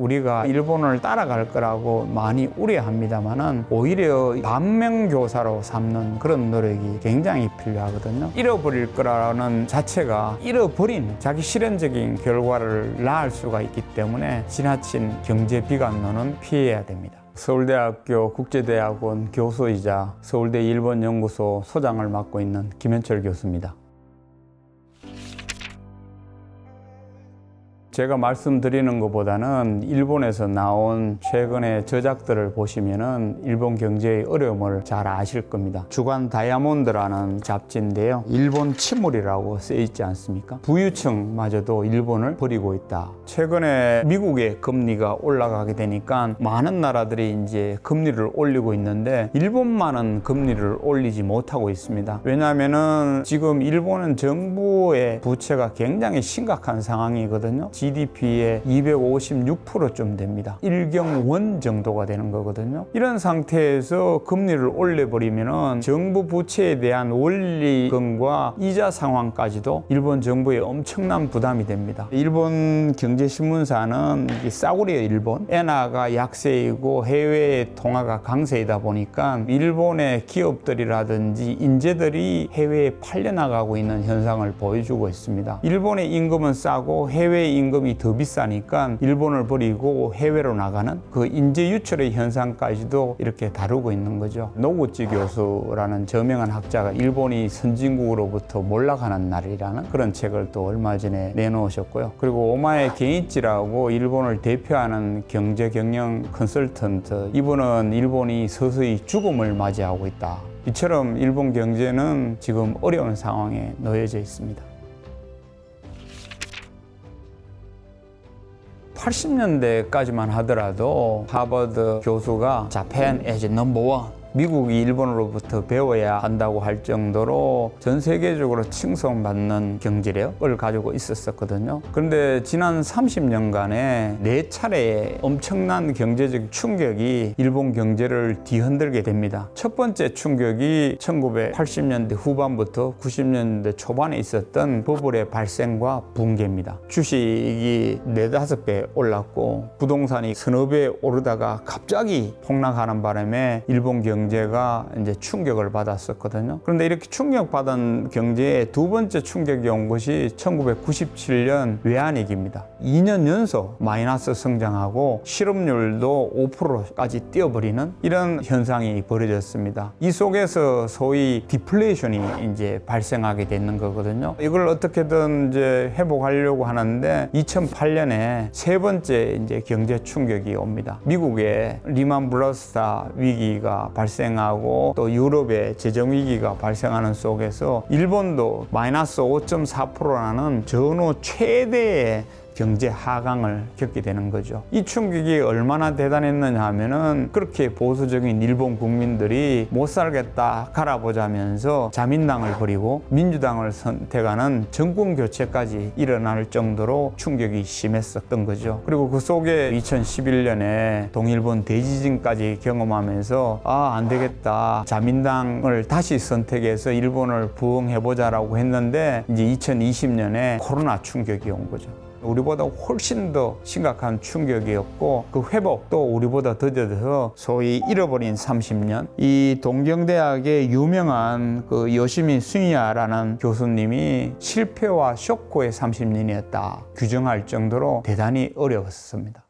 우리가 일본을 따라갈 거라고 많이 우려합니다만은 오히려 반면교사로 삼는 그런 노력이 굉장히 필요하거든요. 잃어버릴 거라는 자체가 잃어버린 자기 실현적인 결과를 낳을 수가 있기 때문에 지나친 경제 비관론은 피해야 됩니다. 서울대학교 국제대학원 교수이자 서울대 일본연구소 소장을 맡고 있는 김현철 교수입니다. 제가 말씀드리는 것보다는 일본에서 나온 최근의 저작들을 보시면은 일본 경제의 어려움을 잘 아실 겁니다. 주간 다이아몬드라는 잡지인데요. 일본 침몰이라고 쓰여 있지 않습니까? 부유층마저도 일본을 버리고 있다. 최근에 미국의 금리가 올라가게 되니까 많은 나라들이 이제 금리를 올리고 있는데 일본만은 금리를 올리지 못하고 있습니다. 왜냐하면은 지금 일본은 정부의 부채가 굉장히 심각한 상황이거든요. GDP의 256%좀 됩니다. 일경원 정도가 되는 거거든요. 이런 상태에서 금리를 올려버리면은 정부 부채에 대한 원리금과 이자 상황까지도 일본 정부에 엄청난 부담이 됩니다. 일본 경제신문사는 이 싸구려의 일본, 엔화가 약세이고 해외 통화가 강세이다 보니까 일본의 기업들이라든지 인재들이 해외에 팔려나가고 있는 현상을 보여주고 있습니다. 일본의 임금은 싸고 해외 임금 이 더 비싸니까 일본을 버리고 해외로 나가는 그 인재 유출의 현상까지도 이렇게 다루고 있는 거죠. 노구치 교수라는 저명한 학자가 일본이 선진국으로부터 몰락하는 날이라는 그런 책을 또 얼마 전에 내놓으셨고요. 그리고 오마에 게이치라고 일본을 대표하는 경제 경영 컨설턴트 이분은 일본이 서서히 죽음을 맞이하고 있다. 이처럼 일본 경제는 지금 어려운 상황에 놓여져 있습니다. 80년대까지만 하더라도 하버드 교수가 자펜 number one 미국이 일본으로부터 배워야 한다고 할 정도로 전 세계적으로 칭송받는 경제력을 가지고 있었었거든요. 그런데 지난 30년간에 네 차례의 엄청난 경제적 충격이 일본 경제를 뒤흔들게 됩니다. 첫 번째 충격이 1980년대 후반부터 90년대 초반에 있었던 버블의 발생과 붕괴입니다. 주식이 네다섯 배 올랐고 부동산이 서너 배 오르다가 갑자기 폭락하는 바람에 일본 경제 경제가 이제 충격을 받았었거든요. 그런데 이렇게 충격받은 경제의 두 번째 충격이 온 것이 1997년 외환위기입니다. 2년 연속 마이너스 성장하고 실업률도 5%까지 뛰어버리는 이런 현상이 벌어졌습니다. 이 속에서 소위 디플레이션이 이제 발생하게 되는 거거든요. 이걸 어떻게든 이제 회복하려고 하는데 2008년에 세 번째 이제 경제 충격이 옵니다. 미국의 리만 브러스타 위기가 발생 발생하고 또 유럽의 재정 위기가 발생하는 속에서 일본도 마이너스 5.4%라는 전후 최대의 경제 하강을 겪게 되는 거죠. 이 충격이 얼마나 대단했느냐 하면은 그렇게 보수적인 일본 국민들이 못 살겠다 갈아보자면서 자민당을 버리고 민주당을 선택하는 정권 교체까지 일어날 정도로 충격이 심했었던 거죠. 그리고 그 속에 2011년에 동일본 대지진까지 경험하면서 아, 안 되겠다. 자민당을 다시 선택해서 일본을 부흥해보자라고 했는데 이제 2020년에 코로나 충격이 온 거죠. 우리보다 훨씬 더 심각한 충격이었고 그 회복도 우리보다 더뎌서 소위 잃어버린 30년 이 동경대학의 유명한 그 요시미 스미야라는 교수님이 실패와 쇼크의 30년이었다 규정할 정도로 대단히 어려웠습니다.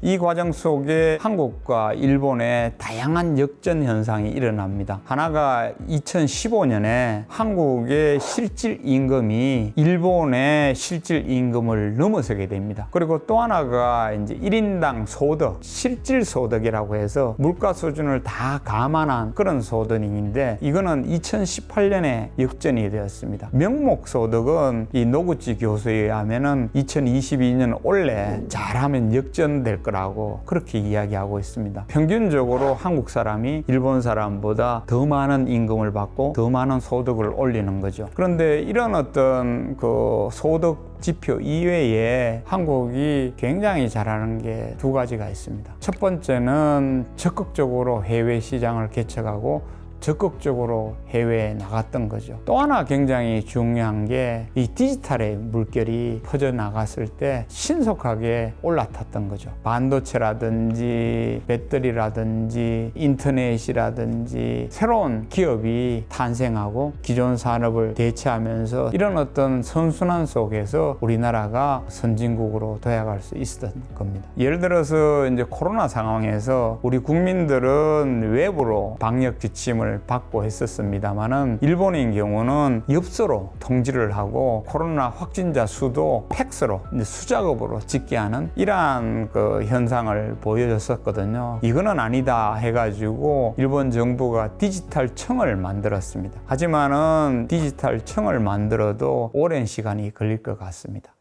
이 과정 속에 한국과 일본의 다양한 역전 현상이 일어납니다. 하나가 2015년에 한국의 실질 임금이 일본의 실질 임금을 넘어서게 됩니다. 그리고 또 하나가 이제 1인당 소득, 실질 소득이라고 해서 물가 수준을 다 감안한 그런 소득인데 이거는 2018년에 역전이 되었습니다. 명목 소득은 이 노구치 교수에 의하면은 2022년 올해 잘하면 역전될 거라고 그렇게 이야기하고 있습니다. 평균적으로 한국 사람이 일본 사람보다 더 많은 임금을 받고 더 많은 소득을 올리는 거죠. 그런데 이런 어떤 그 소득 지표 이외에 한국이 굉장히 잘하는 게 두 가지가 있습니다. 첫 번째는 적극적으로 해외 시장을 개척하고 적극적으로 해외에 나갔던 거죠. 또 하나 굉장히 중요한 게 이 디지털의 물결이 퍼져 나갔을 때 신속하게 올라탔던 거죠. 반도체라든지 배터리라든지 인터넷이라든지 새로운 기업이 탄생하고 기존 산업을 대체하면서 이런 어떤 선순환 속에서 우리나라가 선진국으로 도약할 수 있었던 겁니다. 예를 들어서 이제 코로나 상황에서 우리 국민들은 외부로 방역 지침을 받고 했었습니다만은 일본인 경우는 엽서로 통지를 하고 코로나 확진자 수도 팩스로 수작업으로 찍게 하는 이러한 그 현상을 보여줬었거든요. 이거는 아니다 해가지고 일본 정부가 디지털 청을 만들었습니다. 하지만은 디지털 청을 만들어도 오랜 시간이 걸릴 것 같습니다.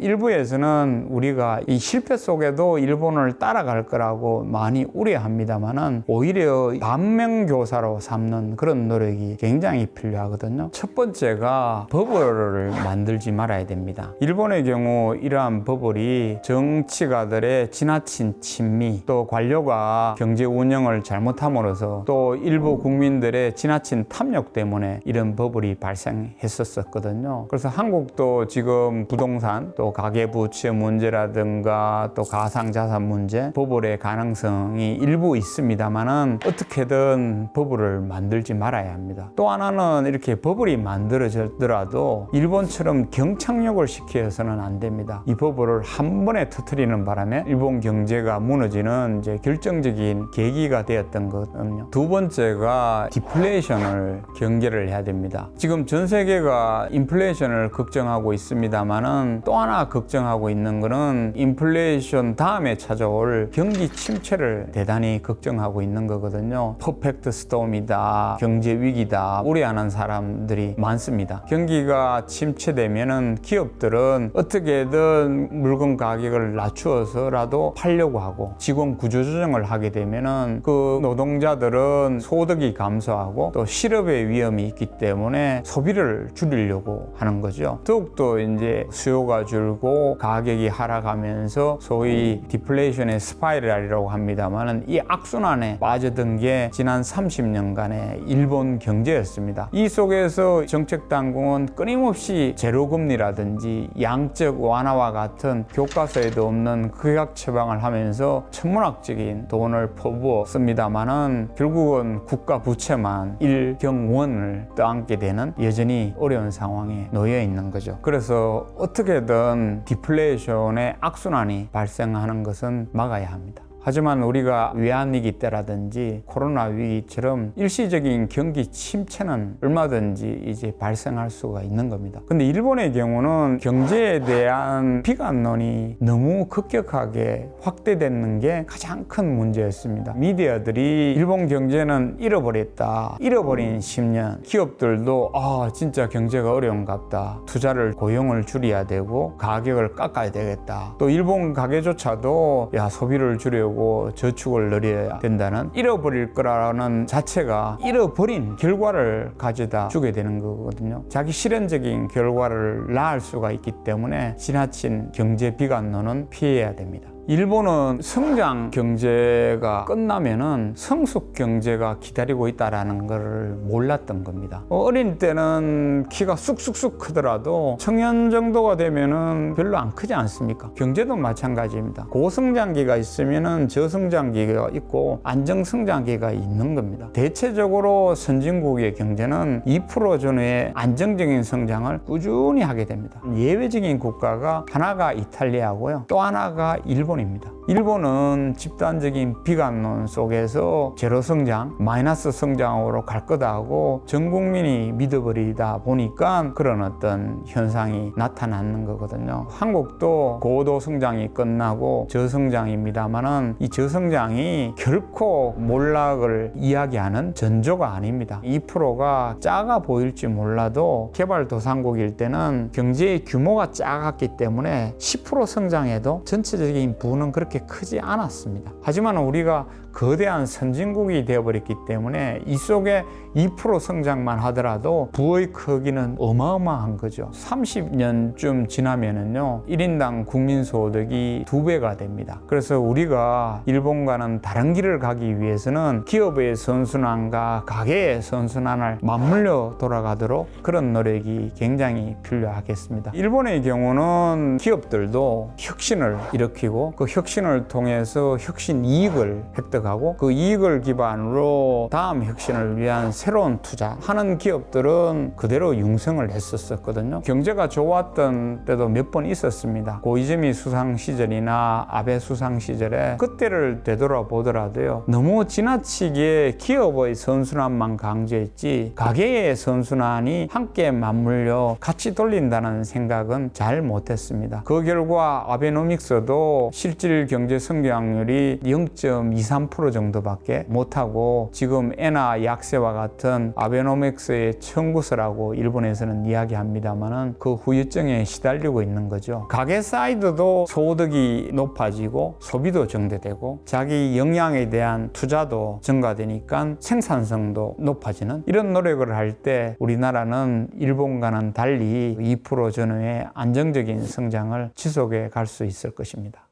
일부에서는 우리가 이 실패 속에도 일본을 따라갈 거라고 많이 우려합니다만은 오히려 반면교사로 삼는 그런 노력이 굉장히 필요하거든요. 첫 번째가 버블을 만들지 말아야 됩니다. 일본의 경우 이러한 버블이 정치가들의 지나친 친미 또 관료가 경제 운영을 잘못함으로써 또 일부 국민들의 지나친 탐욕 때문에 이런 버블이 발생했었거든요. 그래서 한국도 지금 부동산 또 가계부채 문제라든가 또 가상자산 문제, 버블의 가능성이 일부 있습니다만은 어떻게든 버블을 만들지 말아야 합니다. 또 하나는 이렇게 버블이 만들어졌더라도 일본처럼 경착륙을 시켜서는 안 됩니다. 이 버블을 한 번에 터트리는 바람에 일본 경제가 무너지는 이제 결정적인 계기가 되었던 거거든요. 두 번째가 디플레이션을 경계를 해야 됩니다. 지금 전 세계가 인플레이션을 걱정하고 있습니다만은 또 하나 걱정하고 있는 거는 인플레이션 다음에 찾아올 경기 침체를 대단히 걱정하고 있는 거거든요. 퍼펙트 스톰이다, 경제 위기다 우려하는 사람들이 많습니다. 경기가 침체되면은 기업들은 어떻게든 물건 가격을 낮추어서라도 팔려고 하고 직원 구조 조정을 하게 되면은 그 노동자들은 소득이 감소하고 또 실업의 위험이 있기 때문에 소비를 줄이려고 하는 거죠. 더욱더 이제 수요가 줄고 가격이 하락하면서 소위 디플레이션의 스파이럴이라고 합니다만은 이 악순환에 빠져든 게 지난 30년간의 일본 경제였습니다. 이 속에서 정책 당국은 끊임없이 제로 금리라든지 양적 완화와 같은 교과서에도 없는 극약 처방을 하면서 천문학적인 돈을 퍼부었습니다만은 결국은 국가 부채만 일경원을 떠안게 되는 여전히 어려운 상황에 놓여 있는 거죠. 그래서 어떻게든 디플레이션의 악순환이 발생하는 것은 막아야 합니다. 하지만 우리가 외환위기 때라든지 코로나 위기처럼 일시적인 경기 침체는 얼마든지 이제 발생할 수가 있는 겁니다. 근데 일본의 경우는 경제에 대한 비관론이 너무 급격하게 확대되는 게 가장 큰 문제였습니다. 미디어들이 일본 경제는 잃어버렸다. 잃어버린 10년. 기업들도 아, 진짜 경제가 어려운갑다. 투자를 고용을 줄여야 되고 가격을 깎아야 되겠다. 또 일본 가게조차도 야, 소비를 줄여 고 저축을 늘려야 된다는 잃어버릴 거라는 자체가 잃어버린 결과를 가져다 주게 되는 거거든요. 자기 실현적인 결과를 낳을 수가 있기 때문에 지나친 경제 비관론은 피해야 됩니다. 일본은 성장 경제가 끝나면은 성숙 경제가 기다리고 있다라는 것을 몰랐던 겁니다. 어, 어린 때는 키가 쑥쑥쑥 크더라도 청년 정도가 되면은 별로 안 크지 않습니까? 경제도 마찬가지입니다. 고성장기가 있으면은 저성장기가 있고 안정성장기가 있는 겁니다. 대체적으로 선진국의 경제는 2% 전후의 안정적인 성장을 꾸준히 하게 됩니다. 예외적인 국가가 하나가 이탈리아고요. 또 하나가 일본 일본입니다. 일본은 집단적인 비관론 속에서 제로 성장, 마이너스 성장으로 갈 거다 하고 전 국민이 믿어버리다 보니까 그런 어떤 현상이 나타나는 거거든요. 한국도 고도 성장이 끝나고 저성장입니다만은 이 저성장이 결코 몰락을 이야기하는 전조가 아닙니다. 2%가 작아 보일지 몰라도 개발도상국일 때는 경제의 규모가 작았기 때문에 10% 성장해도 전체적인 부는 그렇게 크지 않았습니다. 하지만 우리가 거대한 선진국이 되어버렸기 때문에 이 속에 2% 성장만 하더라도 부의 크기는 어마어마한 거죠. 30년쯤 지나면은요, 1인당 국민소득이 두 배가 됩니다. 그래서 우리가 일본과는 다른 길을 가기 위해서는 기업의 선순환과 가계의 선순환을 맞물려 돌아가도록 그런 노력이 굉장히 필요하겠습니다. 일본의 경우는 기업들도 혁신을 일으키고 그 혁신을 통해서 혁신 이익을 획득 하고 그 이익을 기반으로 다음 혁신을 위한 새로운 투자하는 기업들은 그대로 융성을 했었거든요. 경제가 좋았던 때도 몇 번 있었습니다. 고이즈미 수상 시절이나 아베 수상 시절에 그때를 되돌아보더라도요. 너무 지나치게 기업의 선순환만 강조했지 가계의 선순환이 함께 맞물려 같이 돌린다는 생각은 잘 못했습니다. 그 결과 아베노믹스도 실질 경제 성장률이 0.23% 정도밖에 못하고 지금 엔화 약세와 같은 아베노믹스의 청구서라고 일본에서는 이야기합니다만은 그 후유증에 시달리고 있는 거죠. 가계 사이드도 소득이 높아지고 소비도 정대되고 자기 역량에 대한 투자도 증가되니까 생산성도 높아지는 이런 노력을 할 때 우리나라는 일본과는 달리 2% 전후의 안정적인 성장을 지속해 갈 수 있을 것입니다.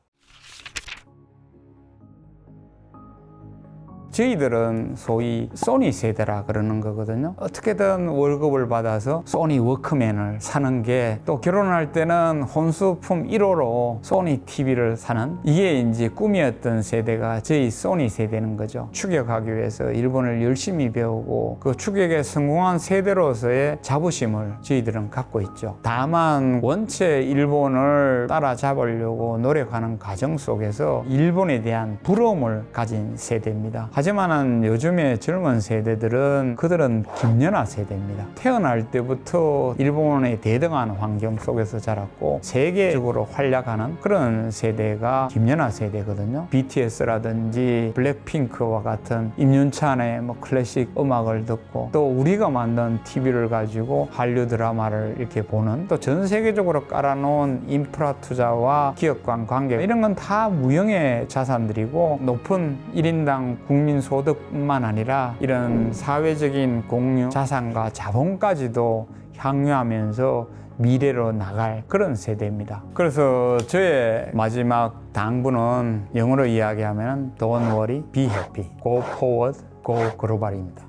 저희들은 소위 소니 세대라 그러는 거거든요. 어떻게든 월급을 받아서 소니 워크맨을 사는 게 또 결혼할 때는 혼수품 1호로 소니 TV를 사는 이게 이제 꿈이었던 세대가 저희 소니 세대는 거죠. 추격하기 위해서 일본을 열심히 배우고 그 추격에 성공한 세대로서의 자부심을 저희들은 갖고 있죠. 다만 원체 일본을 따라잡으려고 노력하는 과정 속에서 일본에 대한 부러움을 가진 세대입니다. 하지만 은 요즘의 젊은 세대들은 그들은 김연아 세대입니다. 태어날 때부터 일본의 대등한 환경 속에서 자랐고 세계적으로 활약하는 그런 세대가 김연아 세대거든요. BTS라든지 블랙핑크와 같은 임윤찬의 뭐 클래식 음악을 듣고 또 우리가 만든 TV를 가지고 한류 드라마를 이렇게 보는 또 전 세계적으로 깔아놓은 인프라 투자와 기업 간 관계 이런 건 다 무형의 자산들이고 높은 1인당 국민 소득뿐만 아니라 이런 사회적인 공유, 자산과 자본까지도 향유하면서 미래로 나갈 그런 세대입니다. 그래서 저의 마지막 당부는 영어로 이야기하면 Don't worry, be happy. Go forward, go global입니다.